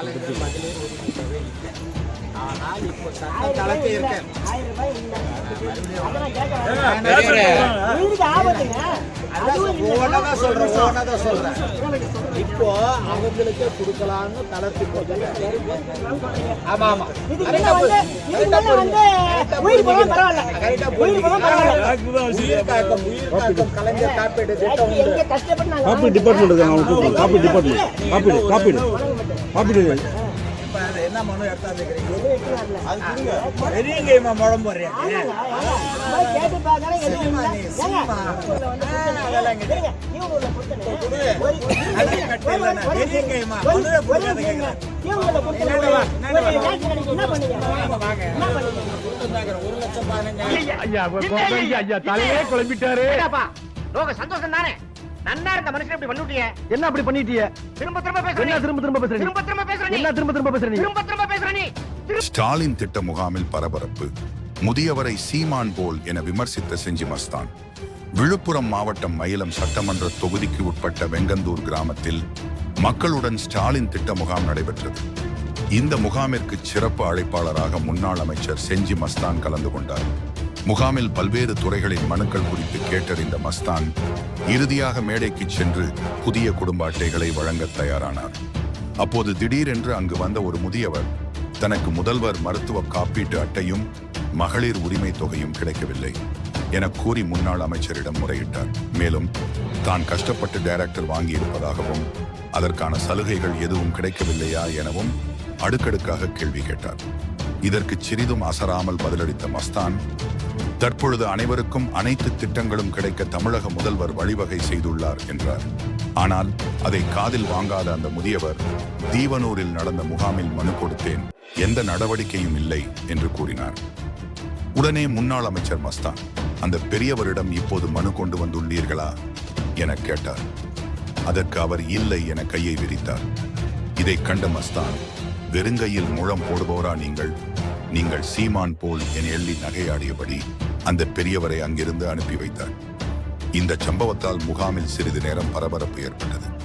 காலையில் மகளிர் உரிமை தொகை இல்லை. ஆனால் இப்போ சட்டம் கலக்க இருக்கேன். ஓனதான் சொல்றேன் ஓனதான் சொல்றேன் இப்போ அவங்களுக்கே கொடுக்கலாம்னு தளர்த்தி போட்டு ஆமா ஆமா. கலைஞர் காப்பீடு காப்பீடு டிபார்ட்மெண்ட் காப்பீடு டிபார்ட்மெண்ட் காப்பீடு காப்பீடு. அது என்ன மனு எடுத்தாந்துக்கிறீங்க முழம் கொடு. ஒரு- லட்சம் ஐயா ஐயா தலையே குழம்பிட்டாரு. சந்தோஷம் தானே நன்னா இருந்த மனுஷன் இப்படி பண்ணிவிட்டியே என்ன அப்படி பண்ணிட்டிய? திரும்ப திரும்ப பேசுற என்ன நீ. திரும்ப திரும்ப பேசுற நீ? திரும்ப திரும்ப பேசுற நீ. என்ன திரும்ப திரும்ப பேசுற நீ? திரும்ப திரும்ப பேசுற நீ. ஸ்டாலின் திட்ட முகாமில் பரபரப்பு. முதியவரை சீமான் போல் என விமர்சித்த செஞ்சி மஸ்தான். விழுப்புரம் மாவட்டம் மயிலம் சட்டமன்ற தொகுதிக்கு உட்பட்ட வெங்கந்தூர் கிராமத்தில் மக்களுடன் ஸ்டாலின் திட்ட முகாம் நடைபெற்றது. இந்த முகாமிற்கு சிறப்பு அழைப்பாளராக முன்னாள் அமைச்சர் செஞ்சி மஸ்தான் கலந்து கொண்டார். முகாமில் பல்வேறு துறைகளின் மனுக்கள் குறித்து கேட்டறிந்த மஸ்தான் இறுதியாக மேடைக்கு சென்று புதிய குடும்ப அட்டைகளை வழங்க தயாரானார். அப்போது திடீரென்று அங்கு வந்த ஒரு முதியவர் தனக்கு முதல்வர் மருத்துவ காப்பீட்டு அட்டையும் மகளிர் உரிமை தொகையும் கிடைக்கவில்லை என கூறி முன்னாள் அமைச்சரிடம் முறையிட்டார். மேலும் தான் கஷ்டப்பட்டு டைரக்டர் வாங்கியிருப்பதாகவும் அதற்கான சலுகைகள் எதுவும் கிடைக்கவில்லையா எனவும் அடுக்கடுக்காக கேள்வி கேட்டார். இதற்கு சிறிதும் அசராமல் பதிலளித்த மஸ்தான் தற்பொழுது அனைவருக்கும் அனைத்து திட்டங்களும் கிடைக்க தமிழக முதல்வர் வழிவகை செய்துள்ளார் என்றார். ஆனால் அதை காதில் வாங்காத அந்த முதியவர் தீவனூரில் நடந்த முகாமில் மனு கொடுத்தேன். எந்த நடவடிக்கையும் இல்லை என்று கூறினார். உடனே முன்னாள் அமைச்சர் மஸ்தான் அந்த பெரியவரிடம் இப்போது மனு கொண்டு வந்துள்ளீர்களா? என கேட்டார். அதற்கு அவர் இல்லை என கையை விரித்தார். இதை கண்ட மஸ்தான் வெறுங்கையில் முழம் போடுபவரா நீங்கள்? நீங்கள் சீமான் போல் என் எள்ளி நகையாடியபடி அந்த பெரியவரை அங்கிருந்து அனுப்பி வைத்தார் இந்த சம்பவத்தால் முகாமில் சிறிது நேரம் பரபரப்பு ஏற்பட்டது.